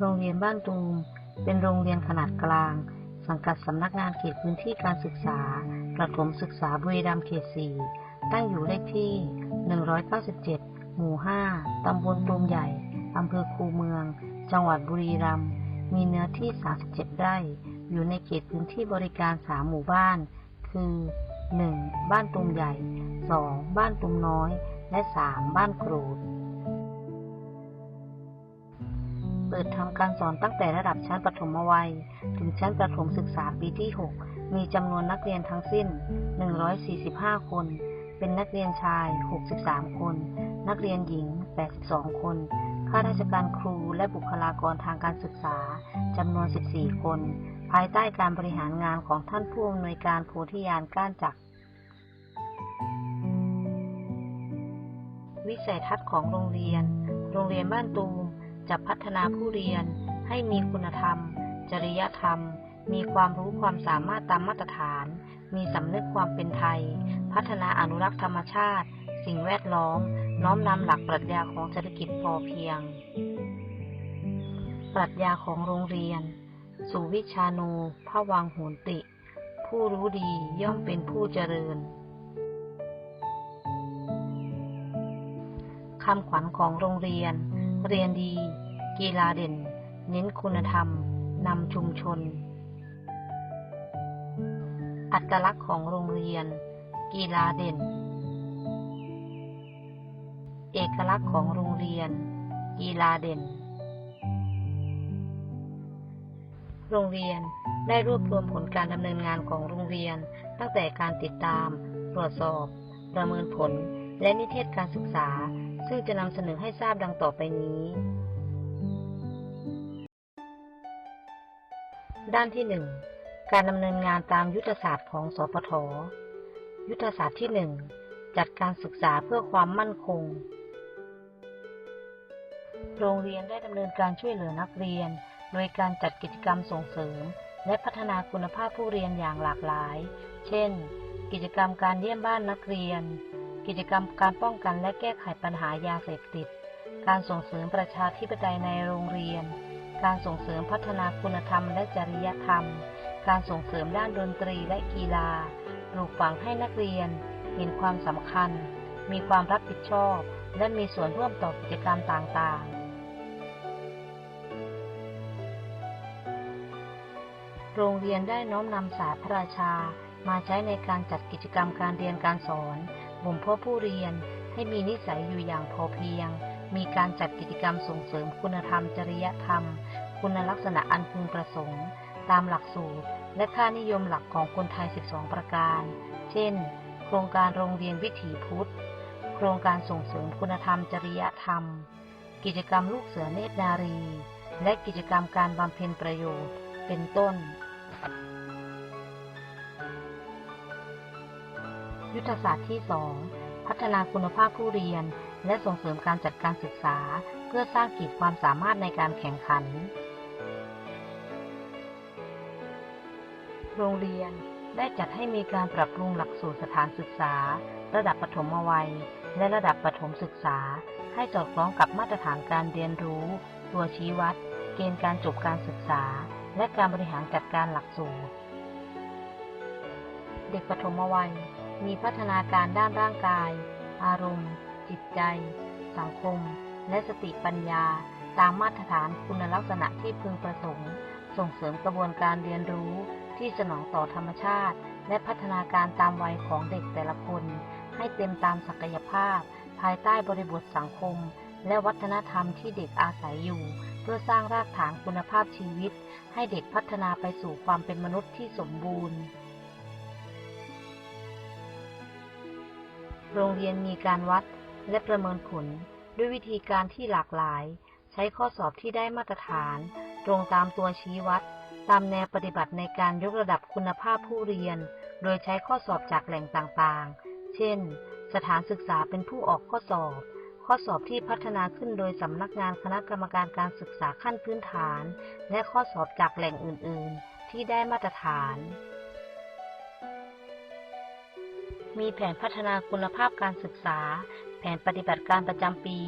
โรงเรียนบ้านตูมเป็นโรงเรียนขนาดกลาง สังกัดสำนักงานเขตพื้นที่การศึกษา ประถมศึกษาบุรีรัมย์เขต 4 ตั้งอยู่เลขที่ 197 หมู่ 5 ตำบลตูมใหญ่ อำเภอคูเมือง จังหวัดบุรีรัมย์ มีเนื้อที่ 37 ไร่ อยู่ในเขตพื้นที่บริการ 3 หมู่บ้าน คือ 1. บ้านตุมใหญ่ 2. บ้านตุมน้อย และ 3. บ้านกรูด เปิดทำการสอนตั้งแต่ระดับชั้นประถมวัย ถึงชั้นประถมศึกษาปีที่ 6 มีจำนวนนักเรียนทั้งสิ้น 145 คน เป็นนักเรียนชาย 63 คน นักเรียนหญิง 82 คน ข้าราชการครูและบุคลากรทางการศึกษาจำนวน 14 คน ภายใต้การบริหารงานของท่านผู้อำนวยการโพธิญาณก้านจักรวิสัยทัศน์ของโรงเรียน โรงเรียนบ้านตูม จะพัฒนาผู้เรียนให้มีคุณธรรม จริยธรรม มีความรู้ความสามารถตามมาตรฐาน มีสำนึกความเป็นไทย พัฒนาอนุรักษ์ธรรมชาติ สิ่งแวดล้อม น้อมนำหลักปรัชญาของเศรษฐกิจพอเพียง ปรัชญาของโรงเรียน สุวิชาโนพระวังโหนติ ผู้รู้ดีย่อมเป็นผู้เจริญคำขวัญของโรงเรียน เรียนดี กีฬาเด่น เน้นคุณธรรม นำชุมชน อัตลักษณ์ของโรงเรียน กีฬาเด่น เอกลักษณ์ของโรงเรียน กีฬาเด่น โรงเรียนได้รวบรวมผลการดำเนินงานของโรงเรียน ตั้งแต่การติดตาม ตรวจสอบ ประเมินผล และนิเทศการศึกษา ซึ่งจะนำเสนอให้ทราบดังต่อไปนี้ ด้านที่ 1 การดำเนินงานตามยุทธศาสตร์ของสปทยุทธศาสตร์ที่ 1 จัดการศึกษาเพื่อความมั่นคง โรงเรียนได้ดำเนินการช่วยเหลือนักเรียน โดยการจัดกิจกรรมส่งเสริม และพัฒนาคุณภาพผู้เรียนอย่างหลากหลาย เช่น กิจกรรมการเยี่ยมบ้านนักเรียน กิจกรรมการป้องกันและแก้ไขปัญหายาเสพติด การส่งเสริมประชาธิปไตยในโรงเรียน การส่งเสริมพัฒนาคุณธรรมและจริยธรรม การส่งเสริมด้านดนตรีและกีฬาปลูกฝังให้นักเรียน เห็นความสำคัญ มีความรับผิดชอบ และมีส่วนร่วมต่อกิจกรรมต่างๆ โรงเรียนได้น้อมนำศาสตร์พระราชา มาใช้ในการจัดกิจกรรมการเรียนการสอนบ่มเพาะผู้เรียนให้มีนิสัยอยู่อย่างพอเพียง มีการจัดกิจกรรมส่งเสริมคุณธรรมจริยธรรม คุณลักษณะอันพึงประสงค์ ตามหลักสูตร และค่านิยมหลักของคนไทย 12 ประการ เช่น โครงการโรงเรียนวิถีพุทธ โครงการส่งเสริมคุณธรรมจริยธรรม กิจกรรมลูกเสือเนตรนารี และกิจกรรมการบำเพ็ญประโยชน์ เป็นต้น ยุทธศาสตร์ที่ 2 พัฒนาคุณภาพผู้เรียนและส่งเสริมการจัดการศึกษา เพื่อสร้างขีดความสามารถในการแข่งขัน โรงเรียนได้จัดให้มีการปรับปรุงหลักสูตรสถานศึกษา ระดับปฐมวัย และระดับประถมศึกษา ให้สอดคล้องกับมาตรฐานการเรียนรู้ ตัวชี้วัด เกณฑ์การจบการศึกษา และการบริหารจัดการหลักสูตร เด็กปฐมวัย มีพัฒนาการด้านร่างกาย อารมณ์ จิตใจ สังคม และสติปัญญา ตามมาตรฐานคุณลักษณะที่พึงประสงค์ ส่งเสริมกระบวนการเรียนรู้ ที่สนองต่อธรรมชาติ และพัฒนาการตามวัยของเด็กแต่ละคน ให้เต็มตามศักยภาพ ภายใต้บริบทสังคม และวัฒนธรรมที่เด็กอาศัยอยู่ เพื่อสร้างรากฐานคุณภาพชีวิต ให้เด็กพัฒนาไปสู่ความเป็นมนุษย์ที่สมบูรณ์ โรงเรียนมีการวัดและประเมินผลด้วยวิธีการที่หลากหลาย ใช้ข้อสอบที่ได้มาตรฐาน ตรงตามตัวชี้วัด ตามแนวปฏิบัติในการยกระดับคุณภาพผู้เรียน โดยใช้ข้อสอบจากแหล่งต่างๆ เช่น สถานศึกษาเป็นผู้ออกข้อสอบ ข้อสอบที่พัฒนาขึ้นโดยสำนักงานคณะกรรมการการศึกษาขั้นพื้นฐาน และข้อสอบจากแหล่งอื่น ๆ ที่ได้มาตรฐาน มีแผนพัฒนาคุณภาพการศึกษา แผนปฏิบัติการประจำปี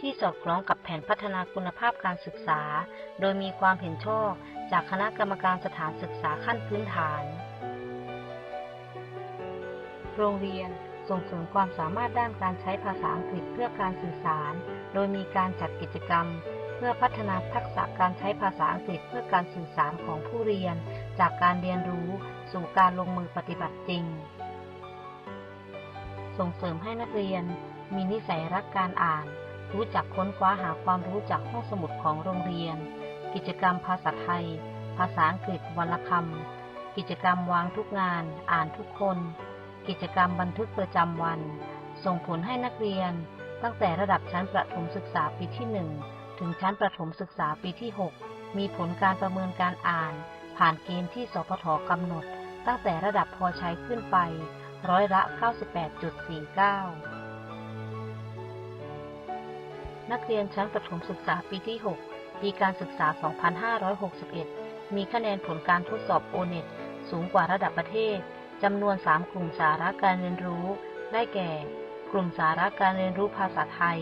ที่สอดคล้องกับแผนพัฒนาคุณภาพการศึกษา โดยมีความเห็นชอบจากคณะกรรมการสถานศึกษาขั้นพื้นฐาน โรงเรียนส่งเสริมความสามารถด้านการใช้ภาษาอังกฤษเพื่อการสื่อสาร โดยมีการจัดกิจกรรม เพื่อพัฒนาทักษะการใช้ภาษาอังกฤษเพื่อการสื่อสารของผู้เรียน จากการเรียนรู้สู่การลงมือปฏิบัติจริง ส่งเสริมให้นักเรียนมีนิสัยรักการอ่าน รู้จักค้นคว้าหาความรู้จากห้องสมุดของโรงเรียน กิจกรรมภาษาไทย ภาษาอังกฤษวันละคำกิจกรรมวางทุกงาน อ่านทุกคน กิจกรรมบันทึกประจำวัน ส่งผลให้นักเรียน ตั้งแต่ระดับชั้นประถมศึกษาปีที่ 1 ถึงชั้นประถมศึกษาปีที่ 6 มีผลการประเมินการอ่าน ผ่านเกณฑ์ที่สพทกำหนด ตั้งแต่ระดับพอใช้ขึ้นไป ร้อยละ 98.49 นักเรียนชั้นประถมศึกษาปีที่ 6 ปีการศึกษา 2561 มีคะแนนผลการทดสอบโอเน็ตสูงกว่าระดับประเทศ จำนวน 3 กลุ่มสาระการเรียนรู้ ได้แก่ กลุ่มสาระการเรียนรู้ภาษาไทย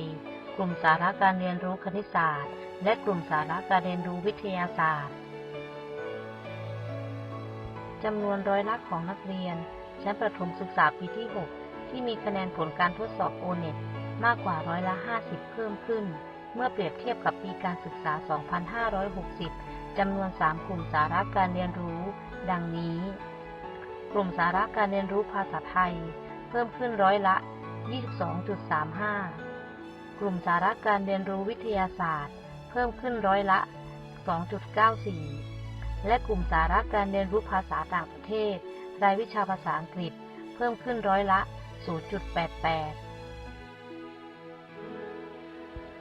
กลุ่มสาระการเรียนรู้คณิตศาสตร์ และกลุ่มสาระการเรียนรู้วิทยาศาสตร์จำนวนร้อยละของนักเรียน ชั้นประถมศึกษาปีที่ 6 ที่มีคะแนนผลการทดสอบโอเน็ต มากกว่าร้อยละ 50 เพิ่มขึ้น เมื่อเปรียบเทียบกับปีการศึกษา 2560 จำนวน 3 กลุ่มสาระการเรียนรู้ ดังนี้ กลุ่มสาระการเรียนรู้ภาษาไทย เพิ่มขึ้นร้อยละ 22.35 กลุ่มสาระการเรียนรู้วิทยาศาสตร์ เพิ่มขึ้นร้อยละ 2.94 และกลุ่มสาระการเรียนรู้ภาษาต่างประเทศ รายวิชาภาษาอังกฤษ เพิ่มขึ้นร้อยละ 0.88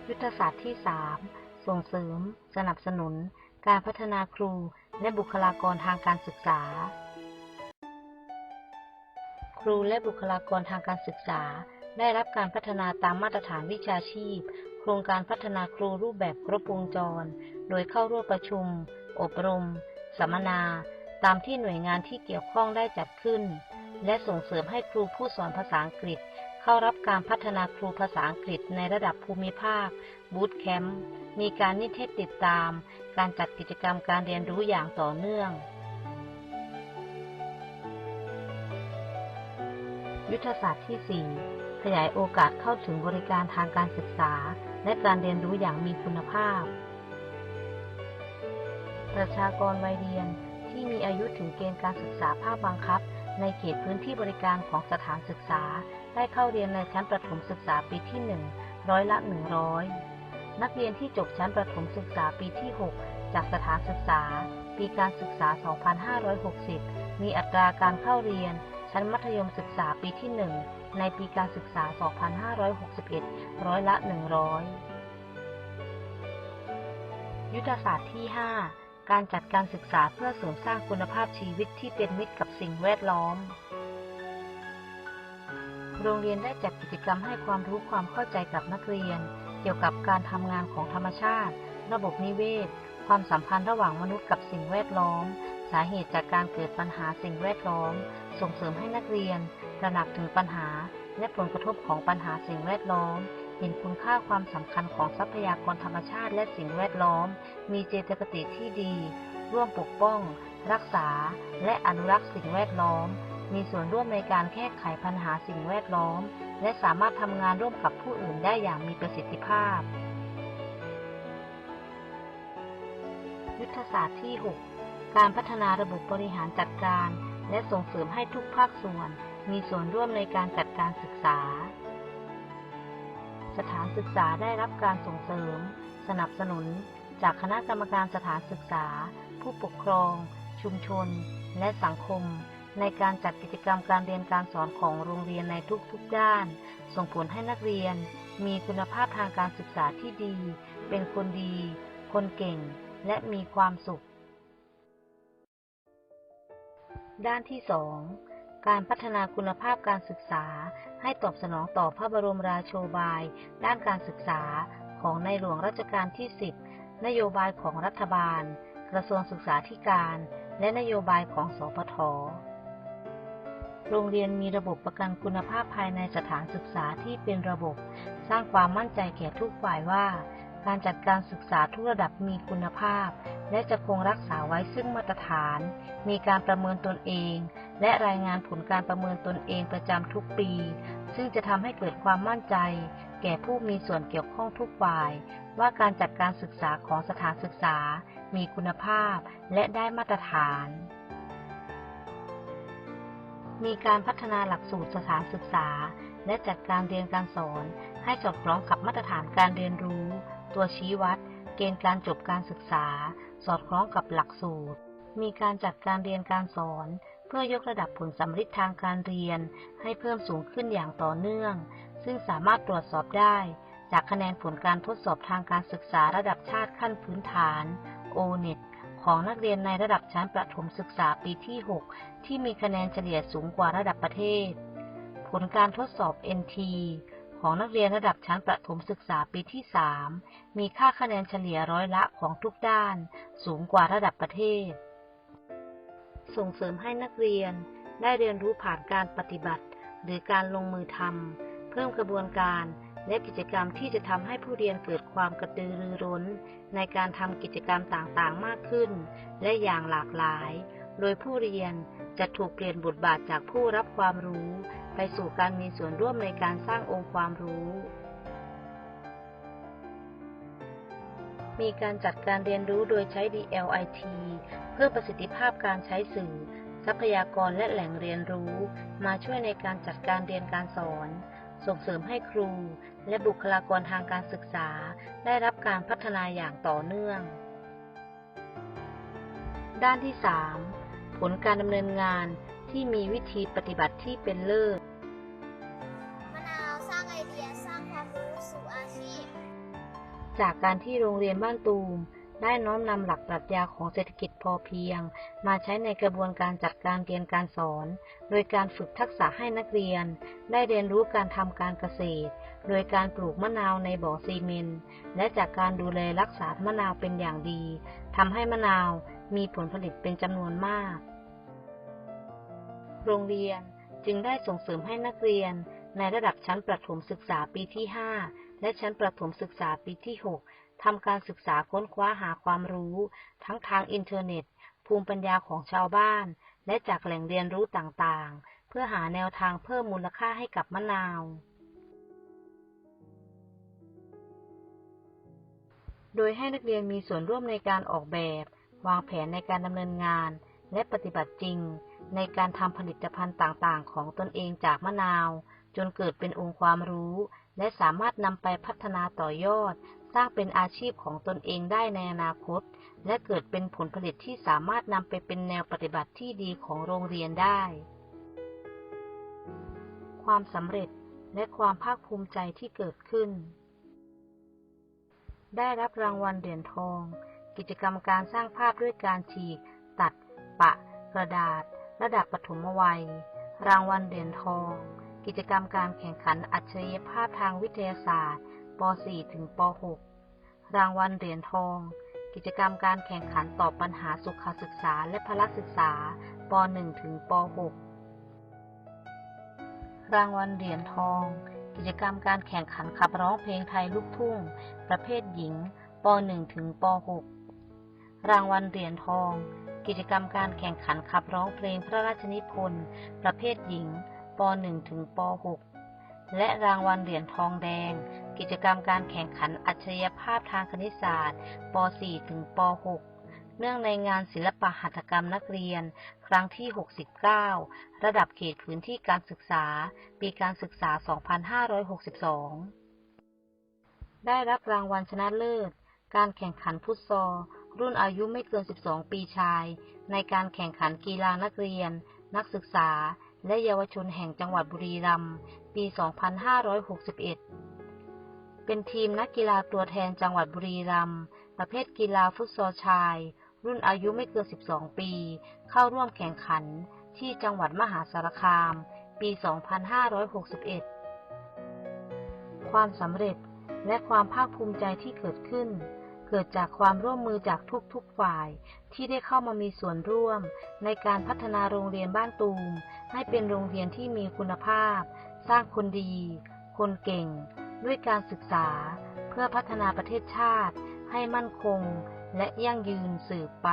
ยุทธศาสตร์ที่ 3 ส่งเสริม สนับสนุน การพัฒนาครูและบุคลากรทางการศึกษา ครูและบุคลากรทางการศึกษา ได้รับการพัฒนาตามมาตรฐานวิชาชีพ โครงการพัฒนาครูรูปแบบครบวงจร โดยเข้าร่วมประชุม อบรม สัมมนา ตามที่หน่วยงานที่เกี่ยวข้องได้จัดขึ้น และส่งเสริมให้ครูผู้สอนภาษาอังกฤษ เข้ารับการพัฒนาครูภาษาอังกฤษในระดับภูมิภาคบูตแคมป์มีการนิเทศติดตาม การจัดกิจกรรมการเรียนรู้อย่างต่อเนื่อง ยุทธศาสตร์ที่ 4 ขยายโอกาสเข้าถึงบริการทางการศึกษา และการเรียนรู้อย่างมีคุณภาพ ประชากรวัยเรียนที่มีอายุถึงเกณฑ์การศึกษาภาคบังคับ ในเขตพื้นที่บริการของสถานศึกษา ได้เข้าเรียนในชั้นประถมศึกษาปีที่ 1 ร้อยละ 100 นักเรียนที่จบชั้นประถมศึกษาปีที่ 6 จากสถานศึกษา ปีการศึกษา 2560 มีอัตราการเข้าเรียน ชั้นมัธยมศึกษาปีที่ 1 ในปีการศึกษา 2561 ร้อยละ 100 ยุทธศาสตร์ที่ 5 การจัดการศึกษาเพื่อเสริมสร้างคุณภาพชีวิตที่เป็นมิตรกับสิ่งแวดล้อม โรงเรียนได้จัดกิจกรรมให้ความรู้ความเข้าใจกับนักเรียน เกี่ยวกับการทำงานของธรรมชาติ ระบบนิเวศ ความสัมพันธ์ระหว่างมนุษย์กับสิ่งแวดล้อม สาเหตุจากการเกิดปัญหาสิ่งแวดล้อม ส่งเสริมให้นักเรียนตระหนักถึงปัญหา และผลกระทบของปัญหาสิ่งแวดล้อม ห็นคุณค่าความสำคัญของทรัพยากรธรรมชาติและสิ่งแวดล้อม มีเจตคติที่ดี ร่วมปกป้อง รักษา และอนุรักษ์สิ่งแวดล้อม มีส่วนร่วมในการแก้ไขปัญหาสิ่งแวดล้อม และสามารถทำงานร่วมกับผู้อื่นได้อย่างมีประสิทธิภาพ ยุทธศาสตร์ที่ 6 การพัฒนาระบบบริหารจัดการ และส่งเสริมให้ทุกภาคส่วน มีส่วนร่วมในการจัดการศึกษา สถานศึกษาได้รับการส่งเสริม สนับสนุน จากคณะกรรมการสถานศึกษา ผู้ปกครอง ชุมชน และสังคม ในการจัดกิจกรรมการเรียนการสอนของโรงเรียนในทุกๆด้าน ส่งผลให้นักเรียน มีคุณภาพทางการศึกษาที่ดี เป็นคนดี คนเก่ง และมีความสุข ด้านที่ 2 การพัฒนาคุณภาพการศึกษา ให้ตอบสนองต่อพระบรมราโชบาย ด้านการศึกษาของในหลวงรัชกาลที่ 10 นโยบายของรัฐบาล กระทรวงศึกษาธิการ และนโยบายของสปทโรงเรียนมีระบบประกันคุณภาพภายในสถานศึกษาที่เป็นระบบ สร้างความมั่นใจแก่ทุกฝ่ายว่า การจัดการศึกษาทุกระดับมีคุณภาพ และจะคงรักษาไว้ซึ่งมาตรฐาน มีการประเมินตนเอง และรายงานผลการประเมินตนเองประจำทุกปี ซึ่งจะทำให้เกิดความมั่นใจ แก่ผู้มีส่วนเกี่ยวข้องทุกฝ่าย ว่าการจัดการศึกษาของสถานศึกษา มีคุณภาพ และได้มาตรฐาน มีการพัฒนาหลักสูตรสถานศึกษา และจัดการเรียนการสอน ให้สอดคล้องกับมาตรฐานการเรียนรู้ ตัวชี้วัด เกณฑ์การจบการศึกษา สอดคล้องกับหลักสูตร มีการจัดการเรียนการสอน พื่อยกระดับผลสำฤทธิ์ทางการเรียน ให้เพิ่มสูงขึ้นอย่างต่อเนื่อง ซึ่งสามารถตรวจสอบได้ จากคะแนนผลการทดสอบทางการศึกษาระดับชาติขั้นพื้นฐาน O-NET ของนักเรียนในระดับชั้นประถมศึกษาปีที่ 6 ที่มีคะแนนเฉลี่ยสูงกว่าระดับประเทศ ผลการทดสอบ NT ของนักเรียนระดับชั้นประถมศึกษาปีที่ 3 มีค่าคะแนนเฉลี่ยร้อยละของทุกด้าน สูงกว่าระดับประเทศ ส่งเสริมให้นักเรียนได้เรียนรู้ผ่านการปฏิบัติ หรือการลงมือทำเพิ่มกระบวนการและกิจกรรมที่จะทำให้ผู้เรียนเกิดความกระตือรือร้น ในการทำกิจกรรมต่างๆ มากขึ้น และอย่างหลากหลาย โดยผู้เรียนจะถูกเปลี่ยนบทบาทจากผู้รับความรู้ ไปสู่การมีส่วนร่วมในการสร้างองค์ความรู้ มีการจัดการเรียนรู้โดยใช้ DLIT เพื่อประสิทธิภาพการใช้สื่อ ทรัพยากรและแหล่งเรียนรู้ มาช่วยในการจัดการเรียนการสอน ส่งเสริมให้ครู และบุคลากรทางการศึกษา ได้รับการพัฒนาอย่างต่อเนื่อง ด้านที่ 3 ผลการดำเนินงานที่มีวิธีปฏิบัติที่เป็นเลิศ จากการที่โรงเรียนบ้านตูม ได้น้อมนำหลักปรัชญาของเศรษฐกิจพอเพียง มาใช้ในกระบวนการจัดการเรียนการสอน โดยการฝึกทักษะให้นักเรียน ได้เรียนรู้การทำการเกษตร โดยการปลูกมะนาวในบ่อซีเมนต์และจากการดูแลรักษามะนาวเป็นอย่างดีทำให้มะนาวมีผลผลิตเป็นจำนวนมาก โรงเรียนจึงได้ส่งเสริมให้นักเรียนในระดับชั้นประถมศึกษาปีที่ 5 และชั้นประถมศึกษาปีที่ 6 ทำการศึกษาค้นคว้าหาความรู้ ทั้งทางอินเทอร์เน็ต ภูมิปัญญาของชาวบ้าน และจากแหล่งเรียนรู้ต่างๆ เพื่อหาแนวทางเพิ่มมูลค่าให้กับมะนาว โดยให้นักเรียนมีส่วนร่วมในการออกแบบ วางแผนในการดำเนินงาน และปฏิบัติจริง ในการทำผลิตภัณฑ์ต่างๆ ของตนเองจากมะนาว จนเกิดเป็นองค์ความรู้ และสามารถนำไปพัฒนาต่อยอด สร้างเป็นอาชีพของตนเองได้ในอนาคต และเกิดเป็นผลผลิตที่สามารถนำไปเป็นแนวปฏิบัติที่ดีของโรงเรียนได้ ความสำเร็จและความภาคภูมิใจที่เกิดขึ้น ได้รับรางวัลเหรียญทอง กิจกรรมการสร้างภาพด้วยการฉีก ตัด ปะ กระดาษ ระดับปฐมวัย รางวัลเหรียญทอง กิจกรรมการแข่งขันอัจฉริยภาพทางวิทยาศาสตร์ป .4 ถึงป .6 รางวัลเหรียญทอง กิจกรรมการแข่งขันตอบปัญหาสุขศึกษาและพละศึกษาป .1 ถึงป .6 รางวัลเหรียญทอง กิจกรรมการแข่งขันขับร้องเพลงไทยลูกทุ่ง ประเภทหญิงป .1 ถึงป .6 รางวัลเหรียญทอง กิจกรรมการแข่งขันขับร้องเพลงพระราชนิพนธ์ประเภทหญิง ป .1 ถึงป .6 และรางวัลเหรียญทองแดง กิจกรรมการแข่งขันอัจฉริยภาพทางคณิตศาสตร์ป .4 ถึงป .6 เนื่องในงานศิลปะหัตถกรรมนักเรียน ครั้งที่ 69 ระดับเขตพื้นที่การศึกษา ปีการศึกษา 2562 ได้รับรางวัลชนะเลิศ การแข่งขันฟุตซอลรุ่นอายุไม่เกิน 12 ปีชาย ในการแข่งขันกีฬานักเรียน นักศึกษา และเยาวชนแห่งจังหวัดบุรีรัมย์ปี 2561 เป็นทีมนักกีฬาตัวแทนจังหวัดบุรีรัมย์ประเภทกีฬาฟุตซอลชาย รุ่นอายุไม่เกิน 12 ปี เข้าร่วมแข่งขันที่จังหวัดมหาสารคาม ปี 2561 ความสำเร็จและความภาคภูมิใจที่เกิดขึ้น เกิดจากความร่วมมือจากทุกๆฝ่าย ที่ได้เข้ามามีส่วนร่วม ในการพัฒนาโรงเรียนบ้านตูม ให้เป็นโรงเรียนที่มีคุณภาพ สร้างคนดี คนเก่ง ด้วยการศึกษา เพื่อพัฒนาประเทศชาติ ให้มั่นคง และยั่งยืนสืบไป